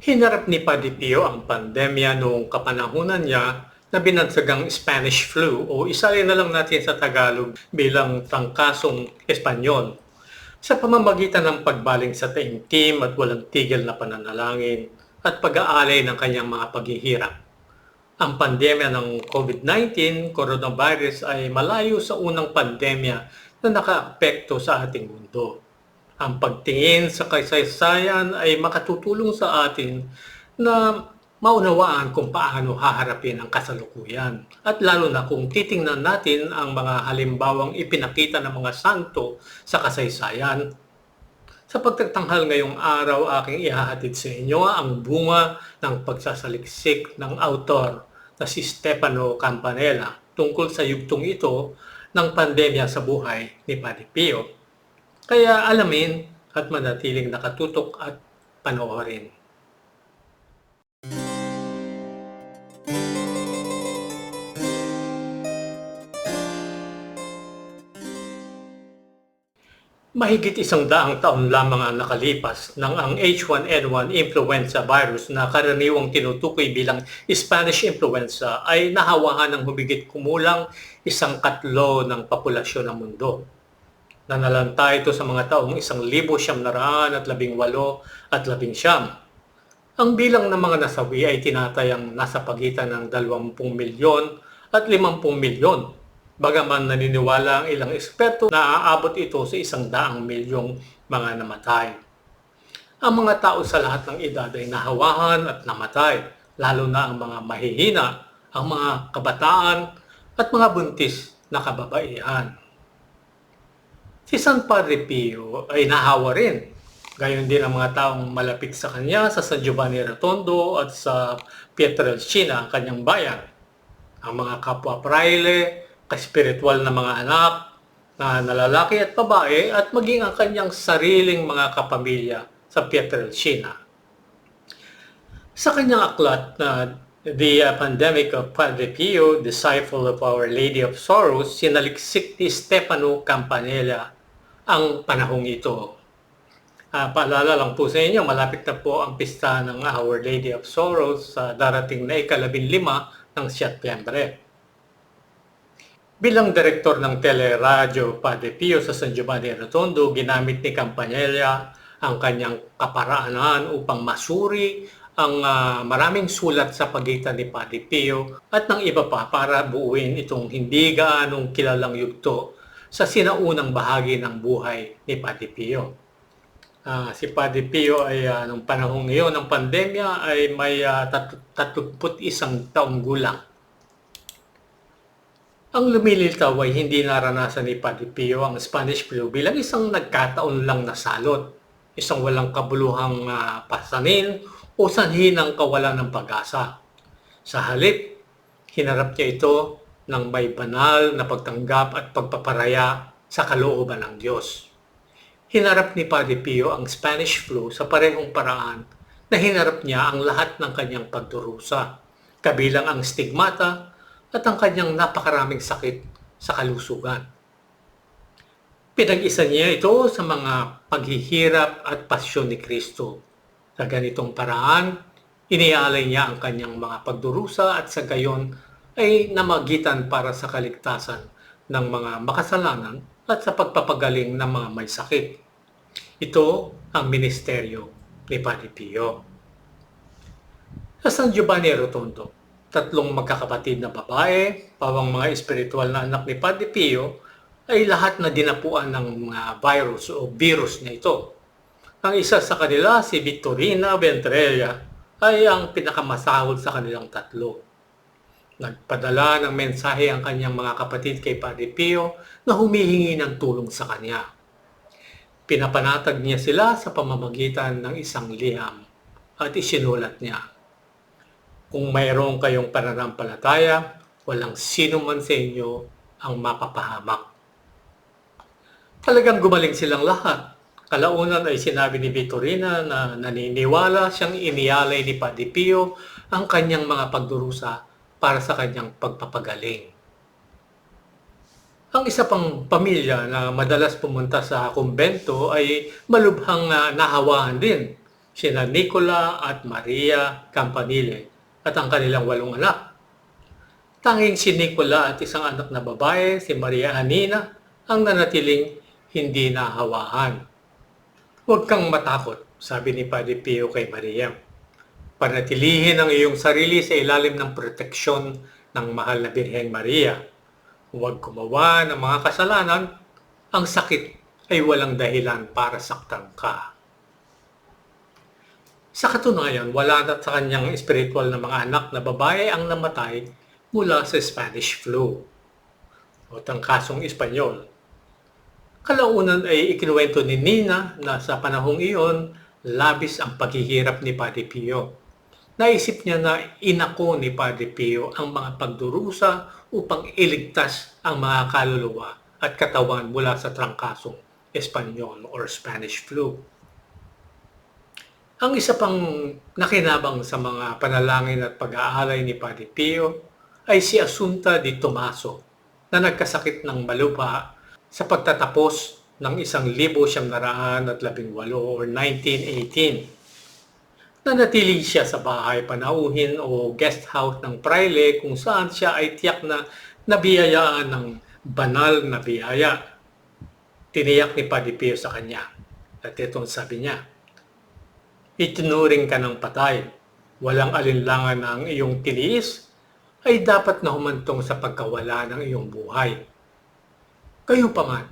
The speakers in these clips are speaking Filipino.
Hinarap ni Padre Pio ang pandemya noong kapanahunan niya na binansagang Spanish flu o isalin na lang natin sa Tagalog bilang tangkasong Espanyol. Sa pamamagitan ng pagbaling sa taimtim at walang tigil na pananalangin at pag-aalay ng kanyang mga paghihirap. Ang pandemya ng COVID-19, coronavirus ay malayo sa unang pandemya na nakaapekto sa ating mundo. Ang pagtingin sa kasaysayan ay makatutulong sa atin na maunawaan kung paano haharapin ang kasalukuyan. At lalo na kung titingnan natin ang mga halimbawang ipinakita ng mga santo sa kasaysayan. Sa pagtatanghal ngayong araw, aking ihahatid sa inyo ang bunga ng pagsasaliksik ng autor na si Stefano Campanella tungkol sa yugtong ito ng pandemya sa buhay ni Padre Pio. Kaya alamin at manatiling nakatutok at panoorin. Mahigit isang daang taon lamang ang nakalipas nang ang H1N1 influenza virus na karaniwang tinutukoy bilang Spanish influenza ay nahawahan ng humigit kumulang isang katlo ng populasyon ng mundo. Nanalanta ito sa mga taong isang libo siyam naraan at labing walo at labing siyam. Ang bilang ng mga nasawi ay tinatayang nasa pagitan ng 20 milyon at 50 milyon Bagaman naniniwala ang ilang eksperto na aabot ito sa isang daang milyong mga namatay. Ang mga tao sa lahat ng edad ay nahawahan at namatay, lalo na ang mga mahihina, ang mga kabataan at mga buntis na kababaihan. Si San Padre Pio ay nahawa rin. Gayon din ang mga taong malapit sa kanya sa San Giovanni Rotondo at sa Pietrelcina, ang kanyang bayan. Ang mga kapwa praile, kaspiritual na mga anak, na nalalaki at babae at maging ang kanyang sariling mga kapamilya sa Pietrelcina. Sa kanyang aklat na The Pandemic of Padre Pio, Disciple of Our Lady of Sorrows, sinaliksik ni Stefano Campanella ang panahong ito. Uh, paalala lang po sa inyo, malapit na po ang pista ng Our Lady of Sorrows sa darating na ikalabing lima ng Setyembre. Bilang direktor ng teleradyo Padre Pio sa San Giovanni Rotondo, ginamit ni Campanella ang kanyang kaparaanan upang masuri ang uh, maraming sulat sa pagitan ni Padre Pio at ng iba pa para buuin itong hindi gaanong kilalang yugto sa sinaunang bahagi ng buhay ni Padre Pio. Uh, si Padre Pio ay uh, nung panahon ngayon ng pandemya ay may uh, 31 taong gulang ang lumilitaw ay hindi naranasan ni Padre Pio ang Spanish flu bilang isang nagkataon lang na salot, isang walang kabuluhang uh, pasanin o sanhi ng kawalan ng pag-asa. Sa halip, hinarap niya ito ng may banal na pagtanggap at pagpaparaya sa kalooban ng Diyos. Hinarap ni Padre Pio ang Spanish flu sa parehong paraan na hinarap niya ang lahat ng kanyang pagdurusa, kabilang ang stigmata at ang kanyang napakaraming sakit sa kalusugan. Pinag-isa niya ito sa mga paghihirap at pasyon ni Kristo. Sa ganitong paraan, inialay niya ang kanyang mga pagdurusa at sa gayon ay namagitan para sa kaligtasan ng mga makasalanan at sa pagpapagaling ng mga may sakit. Ito ang ministeryo ni Padre Pio. Sa San Giovanni Rotondo, tatlong magkakapatid na babae, pawang mga espiritual na anak ni Padre Pio, ay lahat na dinapuan ng mga virus o virus na ito. Ang isa sa kanila, si Victorina Ventrella, ay ang pinakamasahol sa kanilang tatlo. Nagpadala ng mensahe ang kanyang mga kapatid kay Padre Pio na humihingi ng tulong sa kanya. Pinapanatag niya sila sa pamamagitan ng isang liham at isinulat niya kung mayroon kayong pananampalataya, walang sino man sa inyo ang mapapahamak. Talagang gumaling silang lahat. Kalaunan ay sinabi ni Victorina na naniniwala siyang inialay ni Padre Pio ang kanyang mga pagdurusa para sa kanyang pagpapagaling. Ang isa pang pamilya na madalas pumunta sa kumbento ay malubhang uh, nahawahan din sina Nicola at Maria Campanile at ang kanilang walong anak. Tanging si Nicola at isang anak na babae, si Maria Anina, ang nanatiling hindi nahawahan. Huwag kang matakot, sabi ni Padre Pio kay Maria. Panatilihin ang iyong sarili sa ilalim ng proteksyon ng mahal na Birheng Maria. Huwag gumawa ng mga kasalanan. Ang sakit ay walang dahilan para saktan ka. Sa katunayan, wala na sa kanyang espiritual na mga anak na babae ang namatay mula sa Spanish flu o tangkasong Espanyol. Kalaunan ay ikinuwento ni Nina na sa panahong iyon, labis ang paghihirap ni Padre Pio. Naisip niya na inako ni Padre Pio ang mga pagdurusa upang iligtas ang mga kaluluwa at katawan mula sa trangkasong Espanyol or Spanish flu. Ang isa pang nakinabang sa mga panalangin at pag-aalay ni Padre Pio ay si Asunta di Tomaso na nagkasakit ng malupa sa pagtatapos ng isang libo siyam naraan at labing walo or 1918. Nanatili siya sa bahay panauhin o guest house ng praile kung saan siya ay tiyak na nabiyayaan ng banal na biyaya. Tiniyak ni Padre Pio sa kanya. At itong sabi niya, itinuring ka ng patay. Walang alinlangan ang iyong tiniis ay dapat na humantong sa pagkawala ng iyong buhay. Kayo pa man,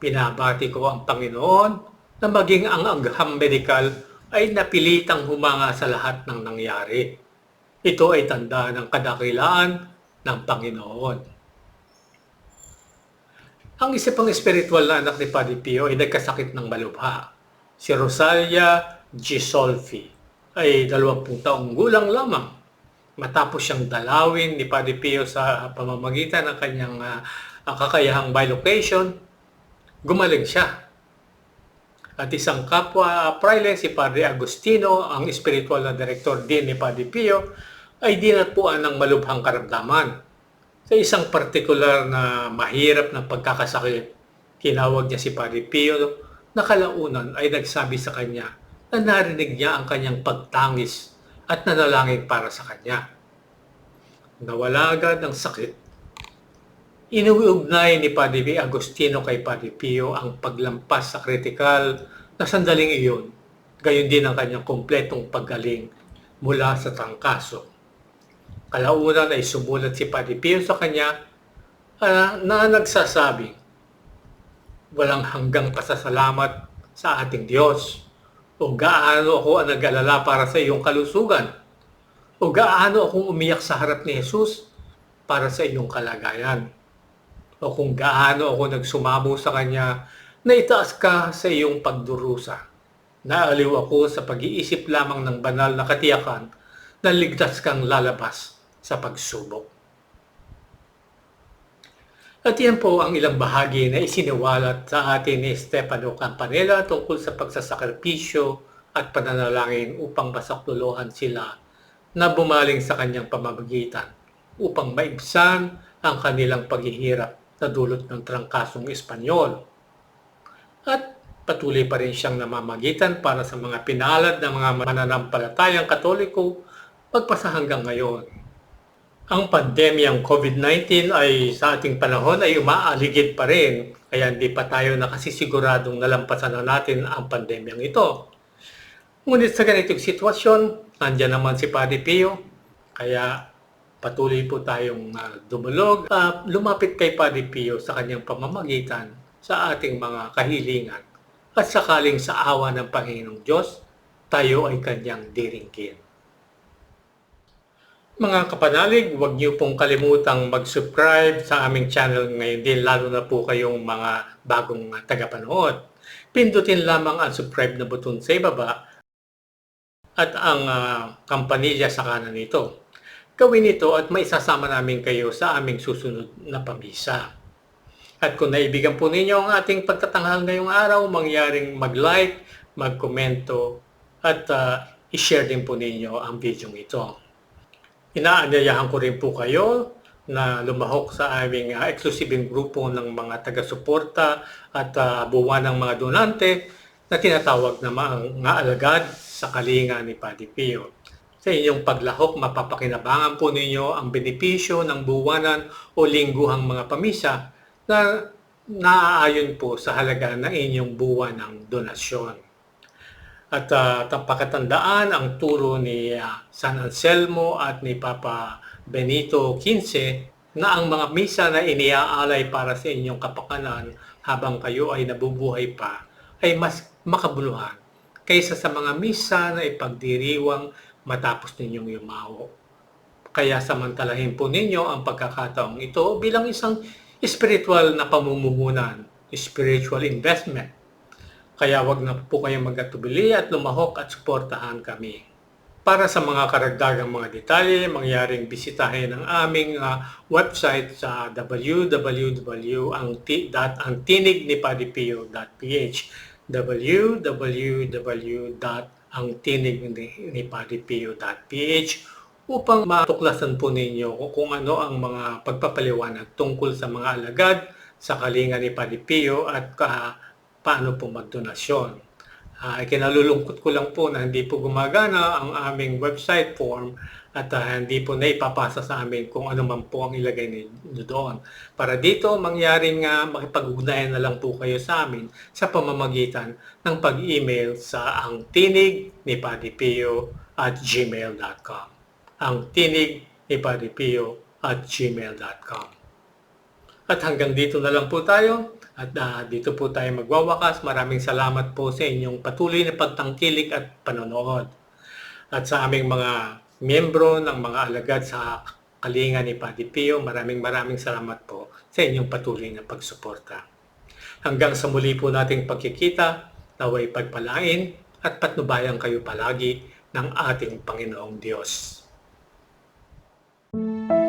pinabati ko ang Panginoon na maging ang agham medikal ay napilitang humanga sa lahat ng nangyari. Ito ay tanda ng kadakilaan ng Panginoon. Ang isa pang espiritual na anak ni Padre Pio ay nagkasakit ng malubha. Si Rosalia Gisolfi ay 20 taong gulang lamang matapos siyang dalawin ni Padre Pio sa pamamagitan ng kanyang uh, kakayahang bilocation, gumaling siya. At isang kapwa praile, si Padre Agustino, ang spiritual na direktor din ni Padre Pio, ay dinatpuan ng malubhang karamdaman. Sa isang partikular na mahirap na pagkakasakit, tinawag niya si Padre Pio na kalaunan ay nagsabi sa kanya na narinig niya ang kanyang pagtangis at nanalangin para sa kanya. Nawala agad ang sakit. Inuugnay ni Padre Agustino kay Padre Pio ang paglampas sa kritikal na sandaling iyon, gayon din ang kanyang kompletong paggaling mula sa trangkaso. Kalaunan ay sumulat si Padre Pio sa kanya uh, na nagsasabing, walang hanggang pasasalamat sa ating Diyos. O gaano ako ang nag-alala para sa iyong kalusugan? O gaano akong umiyak sa harap ni Jesus para sa iyong kalagayan o kung gaano ako nagsumamo sa Kanya na itaas ka sa iyong pagdurusa. Naaliw ako sa pag-iisip lamang ng banal na katiyakan na ligtas kang lalabas sa pagsubok. At yan po ang ilang bahagi na isiniwalat sa atin ni Stefano Campanella tungkol sa pagsasakripisyo at pananalangin upang masakluluhan sila na bumaling sa kanyang pamamagitan upang maibsan ang kanilang paghihirap na dulot ng trangkasong Espanyol. At patuloy pa rin siyang namamagitan para sa mga pinalad ng mga mananampalatayang katoliko pagpasa hanggang ngayon. Ang pandemyang COVID-19 ay sa ating panahon ay umaaligid pa rin kaya hindi pa tayo nakasisiguradong nalampasan na natin ang pandemyang ito. Ngunit sa ganitong sitwasyon, nandyan naman si Padre Pio, kaya patuloy po tayong uh, dumulog, uh, lumapit kay Padre Pio sa kanyang pamamagitan sa ating mga kahilingan at sakaling sa awa ng Panginoong Diyos, tayo ay kanyang diringkin. Mga kapanalig, huwag niyo pong kalimutang mag-subscribe sa aming channel ngayon din, lalo na po kayong mga bagong tagapanood. Pindutin lamang ang subscribe na button sa ibaba at ang uh, kampanilya sa kanan nito. Gawin ito at maisasama namin kayo sa aming susunod na pamisa. At kung naibigan po ninyo ang ating pagtatanghal ngayong araw, mangyaring mag-like, mag-komento at uh, i-share din po ninyo ang video ito. Inaanyayahan ko rin po kayo na lumahok sa aming uh, eksklusibeng grupo ng mga taga-suporta at uh, buwan ng mga donante na tinatawag na mga alagad sa kalinga ni Padre Pio. Sa inyong paglahok, mapapakinabangan po ninyo ang benepisyo ng buwanan o lingguhang mga pamisa na naaayon po sa halaga ng inyong buwan ng donasyon. At uh, pakatandaan ang turo ni ah, San Anselmo at ni Papa Benito XV na ang mga misa na iniaalay para sa inyong kapakanan habang kayo ay nabubuhay pa ay mas makabuluhan kaysa sa mga misa na ipagdiriwang matapos ninyong yumawo. Kaya samantalahin po ninyo ang pagkakataong ito bilang isang spiritual na pamumuhunan, spiritual investment. Kaya wag na po kayong magatubili at lumahok at suportahan kami. Para sa mga karagdagang mga detalye, mangyaring bisitahin ang aming ah, website sa www.angtinignipadipio.ph www.angtinignipadipio.ph upang matuklasan po ninyo kung ano ang mga pagpapaliwanag tungkol sa mga alagad sa kalinga ni Padipio at ka, paano po magdonasyon. Uh, kinalulungkot ko lang po na hindi po gumagana ang aming website form at ah, hindi po naipapasa sa amin kung ano man po ang ilagay ninyo doon. Para dito, mangyaring uh, makipag-ugnayan na lang po kayo sa amin sa pamamagitan ng pag-email sa ang tinig ni Padipio at gmail.com. Ang tinig ni Padipio at gmail.com. At hanggang dito na lang po tayo. At uh, dito po tayo magwawakas. Maraming salamat po sa inyong patuloy na pagtangkilik at panonood. At sa aming mga miyembro ng mga alagad sa kalinga ni Padre Pio. Maraming maraming salamat po sa inyong patuloy na pagsuporta. Hanggang sa muli po nating pagkikita, naway pagpalain at patnubayan kayo palagi ng ating Panginoong Diyos. Thank you.